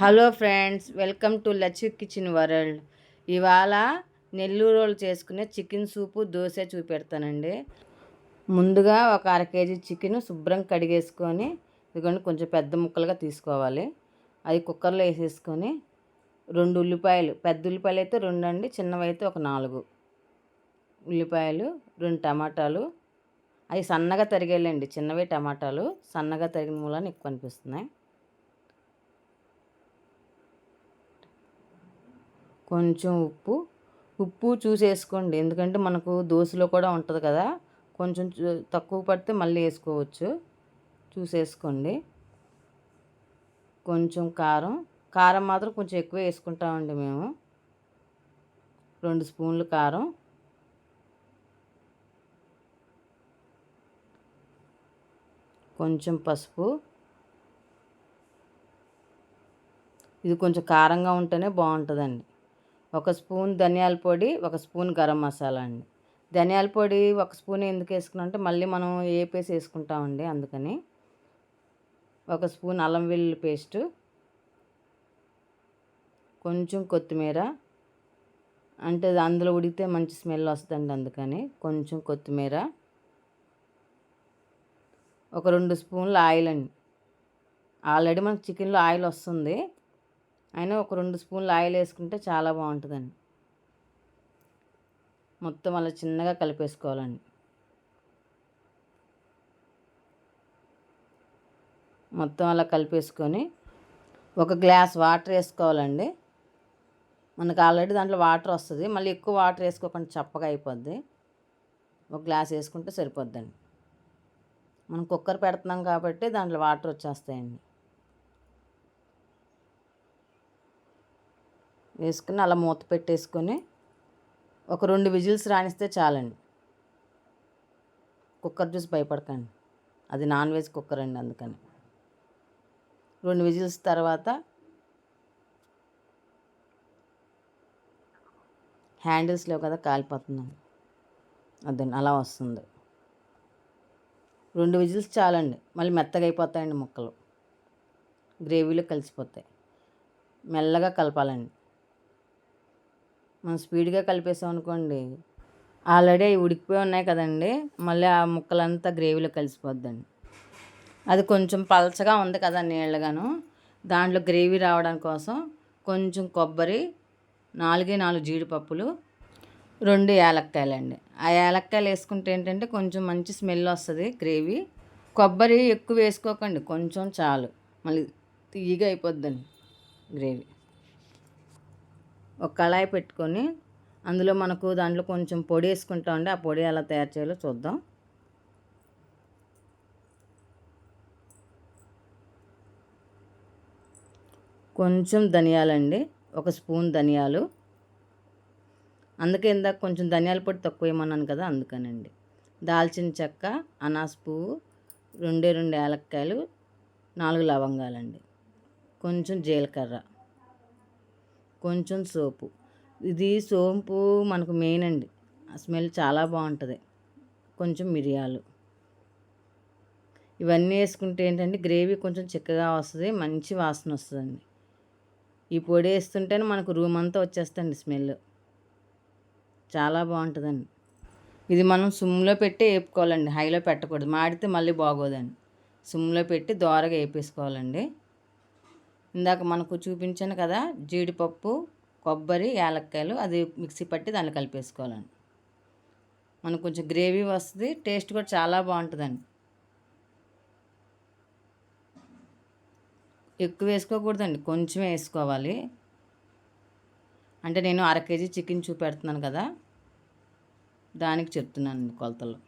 Hello friends welcome to Lacchi kitchen world. ఇవాళ నెల్లూరు రోల్ చేసుకునే చికెన్ సూపు దోశ చూపెడతానండి. ముందుగా ఒక అర కేజీ చికెన్ శుభ్రం కడిగేసుకొని ఇదిగోండి కొంచెం పెద్ద ముక్కలుగా తీసుకోవాలి. అది కుక్కర్లో వేసేసుకొని రెండు ఉల్లిపాయలు పెద్ద ఉల్లిపాయలు అయితే రెండు అండి చిన్నవి అయితే ఒక నాలుగు ఉల్లిపాయలు రెండు టమాటాలు. అవి సన్నగా తరిగేయాలండి చిన్నవి టమాటాలు సన్నగా తరిగిన మూలని ఎక్కువ అనిపిస్తున్నాయి. కొంచెం ఉప్పు. ఉప్పు చూసేసుకోండి. ఎందుకంటే మనకు దోశలో కూడా ఉంటుంది కదా. కొంచెం తక్కువ పడితే మళ్ళీ వేసుకోవచ్చు. చూసేసుకోండి. కొంచెం కారం. కారం మాత్రం కొంచెం ఎక్కువ వేసుకుంటామండి మేము. రెండు స్పూన్లు కారం. కొంచెం పసుపు. ఇది కొంచెం కారంగా ఉంటేనే బాగుంటుందండి. ఒక స్పూన్ ధనియాల పొడి ఒక స్పూన్ గరం మసాలా అండి. ధనియాల పొడి ఒక స్పూన్ ఎందుకు వేసుకున్నాం అంటే మళ్ళీ మనం ఏపేసి వేసుకుంటామండి అందుకని. ఒక స్పూన్ అల్లం వెల్లుల్లి పేస్టు కొంచెం కొత్తిమీర అంటే అందులో ఉడికితే మంచి స్మెల్ వస్తుందండి అందుకని కొంచెం కొత్తిమీర ఒక రెండు స్పూన్ల ఆయిల్ అండి. ఆల్రెడీ మనకు చికెన్లో ఆయిల్ వస్తుంది. అయినా ఒక రెండు స్పూన్లు ఆయిల్ వేసుకుంటే చాలా బాగుంటుందండి. మొత్తం అలా చిన్నగా కలిపేసుకోవాలండి. మొత్తం అలా కలిపేసుకొని ఒక గ్లాస్ వాటర్ వేసుకోవాలండి. మనకు ఆల్రెడీ దాంట్లో వాటర్ వస్తుంది. మళ్ళీ ఎక్కువ వాటర్ వేసుకోకుండా చప్పగా అయిపోద్ది. ఒక గ్లాస్ వేసుకుంటే సరిపోద్దండి. మనం కుక్కర్ పెడుతున్నాం కాబట్టి దాంట్లో వాటర్ వచ్చేస్తాయండి. వేసుకుని అలా మూత పెట్టేసుకొని ఒక రెండు విజిల్స్ రాణిస్తే చాలండి. కుక్కర్ చూసి భయపడకండి. అది నాన్ వెజ్ కుక్కర్ అండి అందుకని. రెండు విజిల్స్ తర్వాత హ్యాండిల్స్ లేవు కదా కాలిపోతున్నాను అదండి అలా వస్తుంది. రెండు విజిల్స్ చాలండి. మళ్ళీ మెత్తగా అయిపోతాయండి ముక్కలు. గ్రేవీలో కలిసిపోతాయి. మెల్లగా కలపాలండి. మనం స్పీడ్గా కలిపేసాం అనుకోండి ఆల్రెడీ అవి ఉడికిపోయి ఉన్నాయి కదండి మళ్ళీ ఆ ముక్కలంతా గ్రేవీలో కలిసిపోద్దండి. అది కొంచెం పలచగా ఉంది కదా నీళ్ళగాను దాంట్లో గ్రేవీ రావడం కోసం కొంచెం కొబ్బరి నాలుగే నాలుగు జీడిపప్పులు రెండు యాలక్కాయలండి. ఆ యాలక్కాయలు వేసుకుంటే ఏంటంటే కొంచెం మంచి స్మెల్ వస్తుంది గ్రేవీ. కొబ్బరి ఎక్కువ వేసుకోకండి కొంచెం చాలు మళ్ళీ తీయగా అయిపోద్దండి గ్రేవీ. ఒక కళాయి పెట్టుకొని అందులో మనకు దాంట్లో కొంచెం పొడి వేసుకుంటామండి ఆ పొడి ఎలా తయారు చేయాలో చూద్దాం. కొంచెం ధనియాలండి ఒక స్పూన్ ధనియాలు. అందుకే ఇందాక కొంచెం ధనియాల పొడి తక్కువ వేయమన్నాను కదా అందుకనండి. దాల్చిన చెక్క అనాస్ పువ్వు రెండే రెండు ఏలక్కాయలు నాలుగు లవంగాలండి. కొంచెం జీలకర్ర. కొంచెం సోపు. ఇది సోంపు మనకు మెయిన్ అండి. స్మెల్ చాలా బాగుంటుంది. కొంచెం మిరియాలు. ఇవన్నీ వేసుకుంటే ఏంటంటే గ్రేవీ కొంచెం చిక్కగా వస్తుంది మంచి వాసన వస్తుందండి. ఈ పొడి వేస్తుంటేనే మనకు రూమ్ అంతా వచ్చేస్తుంది స్మెల్ చాలా బాగుంటుందండి. ఇది మనం సుమ్లో పెట్టి వేపుకోవాలండి. హైలో పెట్టకూడదు. మాడితే మళ్ళీ బాగోదండి. సుమ్లో పెట్టి దోరగా వేపేసుకోవాలండి. ఇందాక మనకు చూపించాను కదా జీడిపప్పు కొబ్బరి యాలక్కాయలు అది మిక్సీ పట్టి దాన్ని కలిపేసుకోవాలండి. మనకు కొంచెం గ్రేవీ వస్తుంది టేస్ట్ కూడా చాలా బాగుంటుందండి. ఎక్కువ వేసుకోకూడదండి కొంచెం వేసుకోవాలి. అంటే నేను అర కేజీ చికెన్ చూపెడుతున్నాను కదా దానికి చెప్తున్నాను కొలతలు.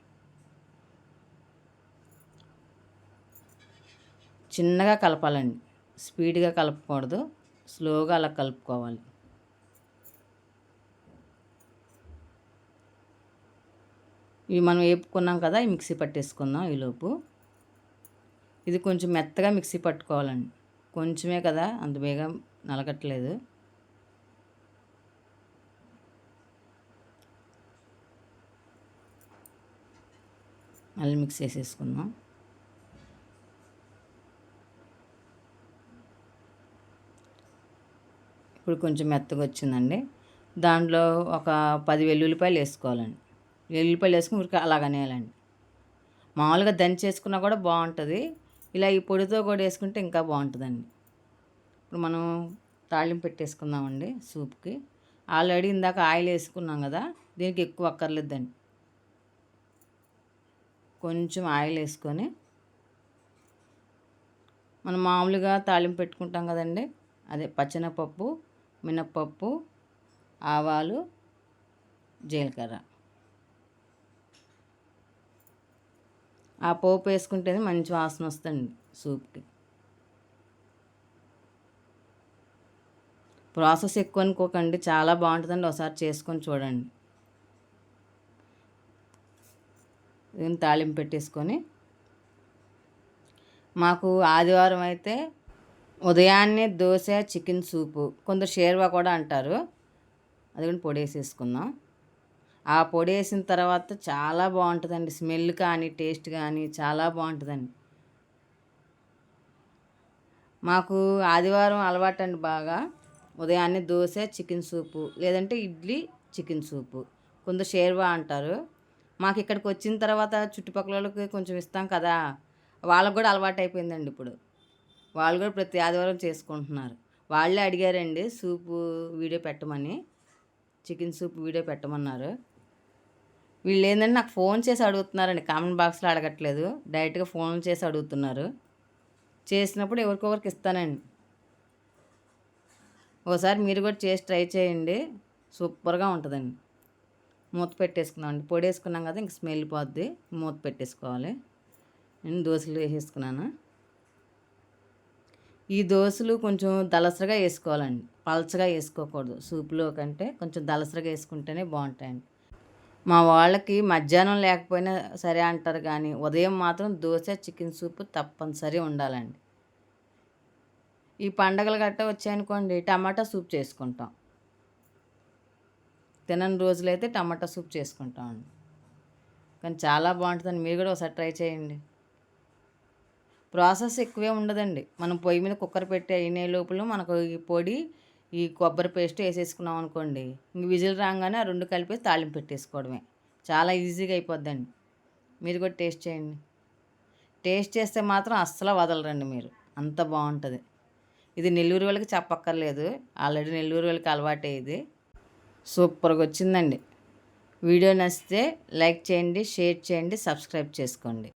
చిన్నగా కలపాలండి. స్పీడ్గా కలపకూడదు. స్లోగా అలా కలుపుకోవాలి. ఇవి మనం వేపుకున్నాం కదా ఈ మిక్సీ పట్టేసుకుందాం ఈలోపు. ఇది కొంచెం మెత్తగా మిక్సీ పట్టుకోవాలండి. కొంచెమే కదా అంత బేగా నలగట్లేదు మళ్ళీ మిక్స్ చేసేసుకుందాం. ఇప్పుడు కొంచెం మెత్తగా వచ్చిందండి. దాంట్లో ఒక పది వెల్లుల్లిపాయలు వేసుకోవాలండి. వెల్లుల్లిపాయలు వేసుకుని ఊరికి అలాగనేయాలండి మామూలుగా దంచేసుకున్నా కూడా బాగుంటుంది. ఇలా ఈ పొడితో కూడా వేసుకుంటే ఇంకా బాగుంటుందండి. ఇప్పుడు మనం తాళింపు పెట్టేసుకుందామండి సూప్కి. ఆల్రెడీ ఇందాక ఆయిల్ వేసుకున్నాం కదా దీనికి ఎక్కువ అక్కర్లేదండి. కొంచెం ఆయిల్ వేసుకొని మనం మామూలుగా తాళింపు పెట్టుకుంటాం కదండి అదే పచ్చెనపప్పు మినప్పప్పు ఆవాలు జీలకర్ర. ఆ పోపు వేసుకుంటేనే మంచి వాసన వస్తుంది సూప్కి. ప్రాసెస్ ఎక్కువ అనుకోకండి చాలా బాగుంటుందండి ఒకసారి చేసుకొని చూడండి. దీన్ని తాలింపు పెట్టేసుకొని. మాకు ఆదివారం అయితే ఉదయాన్నే దోశ చికెన్ సూపు. కొందరు షేర్వా కూడా అంటారు. అది కూడా పొడి వేసేసుకుందాం ఆ పొడి వేసిన తర్వాత చాలా బాగుంటుందండి. స్మెల్ కానీ టేస్ట్ కానీ చాలా బాగుంటుందండి. మాకు ఆదివారం అలవాటండి బాగా. ఉదయాన్నే దోశ చికెన్ సూపు లేదంటే ఇడ్లీ చికెన్ సూపు. కొందరు షేర్వా అంటారు. మాకు ఇక్కడికి వచ్చిన తర్వాత చుట్టుపక్కల వాళ్ళకి కొంచెం ఇస్తాం కదా. వాళ్ళకు కూడా అలవాటు అయిపోయిందండి ఇప్పుడు. వాళ్ళు కూడా ప్రతి ఆదివారం చేసుకుంటున్నారు. వాళ్ళే అడిగారండి సూపు వీడియో పెట్టమని. చికెన్ సూప్ వీడియో పెట్టమన్నారు. వీళ్ళు ఏంటంటే నాకు ఫోన్ చేసి అడుగుతున్నారండి కామెంట్ బాక్స్లో అడగట్లేదు. డైరెక్ట్గా ఫోన్ చేసి అడుగుతున్నారు. చేసినప్పుడు ఎవరికొకరికి ఇస్తానండి. ఒకసారి మీరు కూడా చేసి ట్రై చేయండి సూపర్గా ఉంటుందండి. మూత పెట్టేసుకుందామండి పొడి వేసుకున్నాం కదా ఇంక స్మెల్ పోద్ది మూత పెట్టేసుకోవాలి. నేను దోశలు వేసేసుకున్నాను. ఈ దోశలు కొంచెం దలసరగా వేసుకోవాలండి. పలచగా వేసుకోకూడదు. సూప్లో కంటే కొంచెం దలసరగా వేసుకుంటేనే బాగుంటాయండి. మా వాళ్ళకి మధ్యాహ్నం లేకపోయినా సరే అంటారు కానీ ఉదయం మాత్రం దోశ చికెన్ సూప్ తప్పనిసరి ఉండాలండి. ఈ పండగలు గట్ట వచ్చాయనుకోండి టమాటా సూప్ చేసుకుంటాం. తినని రోజులైతే టమాటా సూప్ చేసుకుంటామండి. కానీ చాలా బాగుంటుందండి. మీరు కూడా ఒకసారి ట్రై చేయండి. ప్రాసెస్ ఎక్కువే ఉండదండి. మనం పొయ్యి మీద కుక్కర్ పెట్టి అయిన లోపల మనకు ఈ పొడి ఈ కొబ్బరి పేస్ట్ వేసేసుకున్నాం అనుకోండి ఇంక విజిల్ రాగానే ఆ రెండు కలిపి తాళింపు పెట్టేసుకోవడమే. చాలా ఈజీగా అయిపోద్దండి. మీరు కూడా టేస్ట్ చేయండి. టేస్ట్ చేస్తే మాత్రం అస్సలు వదలరండి మీరు. అంత బాగుంటుంది. ఇది నెల్లూరు వాళ్ళకి చెప్పక్కర్లేదు. ఆల్రెడీ నెల్లూరు వాళ్ళకి అలవాటే ఇది. సూపర్గా వచ్చిందండి. వీడియో నచ్చితే లైక్ చేయండి షేర్ చేయండి సబ్స్క్రైబ్ చేసుకోండి.